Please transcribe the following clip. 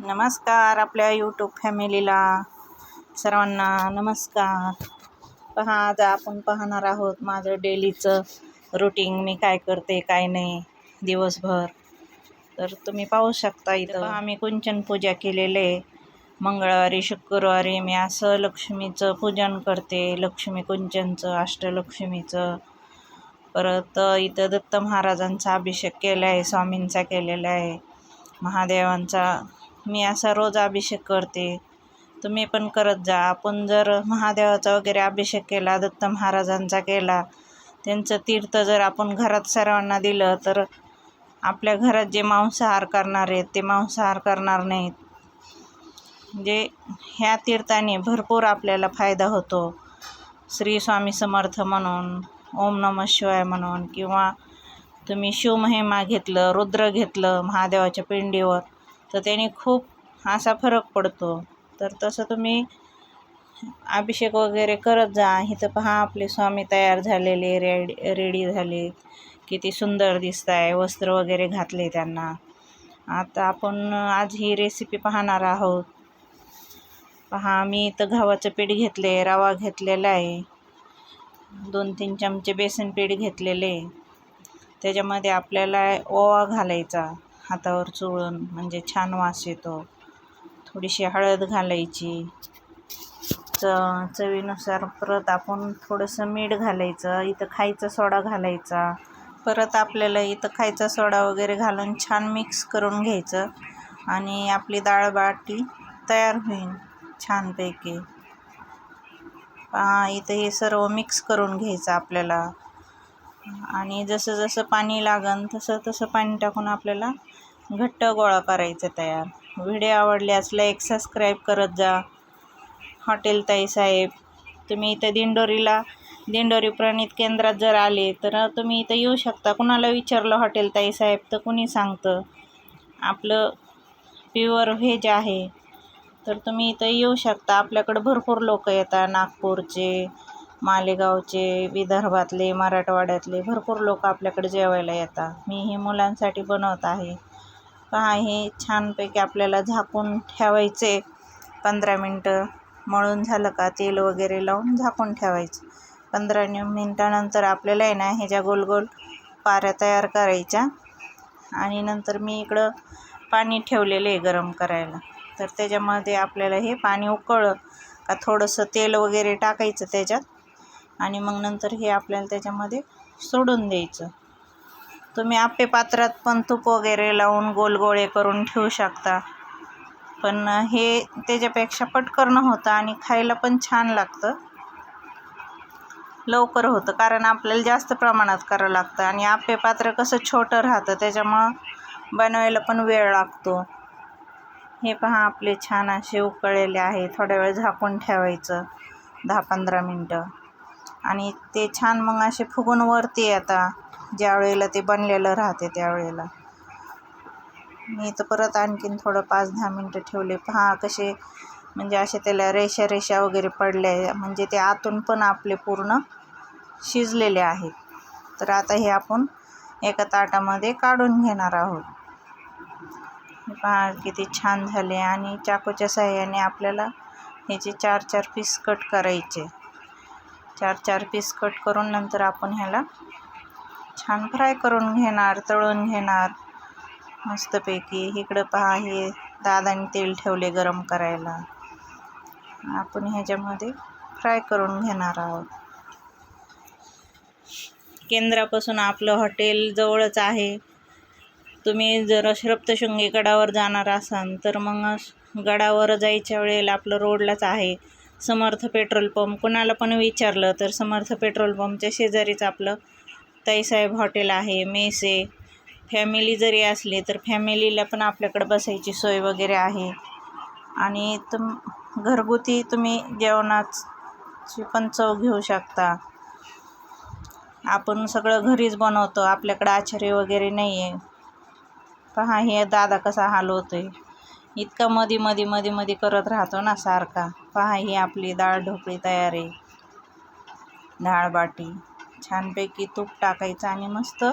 नमस्कार आपल्या यूट्यूब फॅमिलीला सर्वांना नमस्कार. पहा आज आपण पाहणार आहोत माझं डेलीचं रुटीन मी काय करते काय नाही दिवसभर. तर तुम्ही पाहू शकता इथं. आम्ही कुंचन पूजा केलेले मंगळवारी शुक्रवारी मी असं लक्ष्मीचं पूजन करते. लक्ष्मी कुंचनचं अष्टलक्ष्मीचं. परत इथं दत्त महाराजांचा अभिषेक केला आहे स्वामींचा केलेला आहे. महादेवांचा मी असा रोज अभिषेक करते. तुम्ही पण करत जा. आपण जर महादेवाचा वगैरे अभिषेक केला दत्त महाराजांचा केला त्यांचं तीर्थ जर आपण घरात सर्वांना दिलं तर आपल्या घरात जे मांसाहार करणार आहेत ते मांसाहार करणार नाहीत. जे ह्या तीर्थाने भरपूर आपल्याला फायदा होतो. श्री स्वामी समर्थ म्हणून ओम नम शिवाय म्हणून किंवा तुम्ही शिवमहिमा घेतलं रुद्र घेतलं महादेवाच्या पिंडीवर तर त्याने खूप असा फरक पडतो. तर तसं तुम्ही अभिषेक वगैरे करत जा. इथं पहा आपले स्वामी तयार झालेले रेडी रेडी झाले किती सुंदर दिसत आहे वस्त्र वगैरे घातले त्यांना. आता आपण आज ही रेसिपी पाहणार आहोत. पहा मी इथं गव्हाचं पीठ घेतले रवा घेतलेला आहे. दोन तीन चमचे बेसन पीठ घेतलेले. त्याच्यामध्ये आपल्याला ओवा घालायचा. हातावर चोळून म्हणजे छान वास येतो. थोडीशी हळद घालायची. च चवीनुसार परत आपण थोडंसं मीठ घालायचं इथं खायचा सोडा घालायचा. परत आपल्याला इथं खायचा सोडा वगैरे घालून छान मिक्स करून घ्यायचं आणि आपली डाळ बाटी तयार होईल छानपैकी. इथं हे सर्व मिक्स करून घ्यायचं आपल्याला. आणि जसं जसं पाणी लागन तसं तसं पाणी टाकून आपल्याला घट्ट गोळा करायचं तयार. व्हिडिओ आवडल्यास लाईक सबस्क्राईब करत जा. हॉटेल ताई साहेब तुम्ही इथं दिंडोरीला दिंडोरी प्रणित केंद्रात जर आले तर तुम्ही इथं येऊ शकता. कुणाला विचारलं हॉटेल ताई साहेब तर कुणी सांगतं. आपलं प्युअर व्हेज आहे. तर तुम्ही इथं येऊ शकता. आपल्याकडं भरपूर लोक येतात. नागपूरचे मालेगावचे विदर्भातले मराठवाड्यातले भरपूर लोक आपल्याकडे जेवायला येतात. मी हे मुलांसाठी बनवत आहे. पहा हे छानपैकी आपल्याला झाकून ठेवायचे. पंधरा मिनटं मळून झालं का? तेल वगैरे लावून झाकून ठेवायचं. पंधरा मिनटानंतर आपल्याला आहे ना ह्याच्या गोल गोल पाऱ्या तयार करायच्या. आणि नंतर मी इकडं पाणी ठेवलेलं आहे गरम करायला. तर त्याच्यामध्ये आपल्याला हे पाणी उकळलं का थोडंसं तेल वगैरे टाकायचं त्याच्यात. आणि मग नंतर हे आपल्याला त्याच्यामध्ये सोडून द्यायचं. तुम्ही आप्पे पात्रात पण तूप वगैरे लावून गोलगोळे करून ठेवू शकता. पण हे त्याच्यापेक्षा पटकन होतं आणि खायला पण छान लागतं. लवकर होतं कारण आपल्याला जास्त प्रमाणात करावं लागतं आणि आप्पे पात्र कसं छोटं राहतं त्याच्यामुळं बनवायला पण वेळ लागतो. हे पहा आपले छान असे उकळलेले आहे थोड्या वेळ झाकून ठेवायचं दहा पंधरा मिनटं. आणि ते छान मग असे फुगून वरती येतात ज्या वेळेला ते बनलेलं राहते त्यावेळेला. मी तर परत आणखीन थोडं पाच दहा मिनटं ठेवले. पहा कसे म्हणजे असे त्याला रेषा रेषा वगैरे पडल्या म्हणजे ते आतून पण आपले पूर्ण शिजलेले आहेत. तर आता हे आपण एका ताटामध्ये काढून घेणार आहोत. पहा किती छान झाले. आणि चाकूच्या साह्याने आपल्याला ह्याचे चार चार पीस कट करायचे चार चार पीस कट करून नंतर आपण ह्याला छान फ्राय करून घेणार तळून घेणार. मस्तपैकी. इकडं पहा हे दादाने तेल ठेवले गरम करायला. आपण ह्याच्यामध्ये फ्राय करून घेणार आहोत. केंद्रापासून आपलं हॉटेल जवळच आहे. तुम्ही जर श्रप्तशृंगी गडावर जाणार असाल तर मग गडावर जायच्या वेळेला आपलं रोडलाच आहे. Samarth petrol pump. कुणाला पण विचारलं तर समर्थ पेट्रोल पंपच्या शेजारीच आपलं ताईसाहेब हॉटेल आहे मेस. आहे फॅमिली जरी असली तर फॅमिलीला पण आपल्याकडं बसायची सोय वगैरे आहे. आणि तुम घरगुती तुम्ही जेवणाची पण चव घेऊ शकता. आपण सगळं घरीच बनवतो आपल्याकडं आचार्य वगैरे नाही आहे पहा हे दादा कसा हलवतो आहे इतका मधी मधी मधी मधी करत राहतो ना सारखा. पहा ही आपली डाळ ढोकळी तयार आहे. डाळ बाटी. छानपैकी तूप टाकायचं आणि मस्त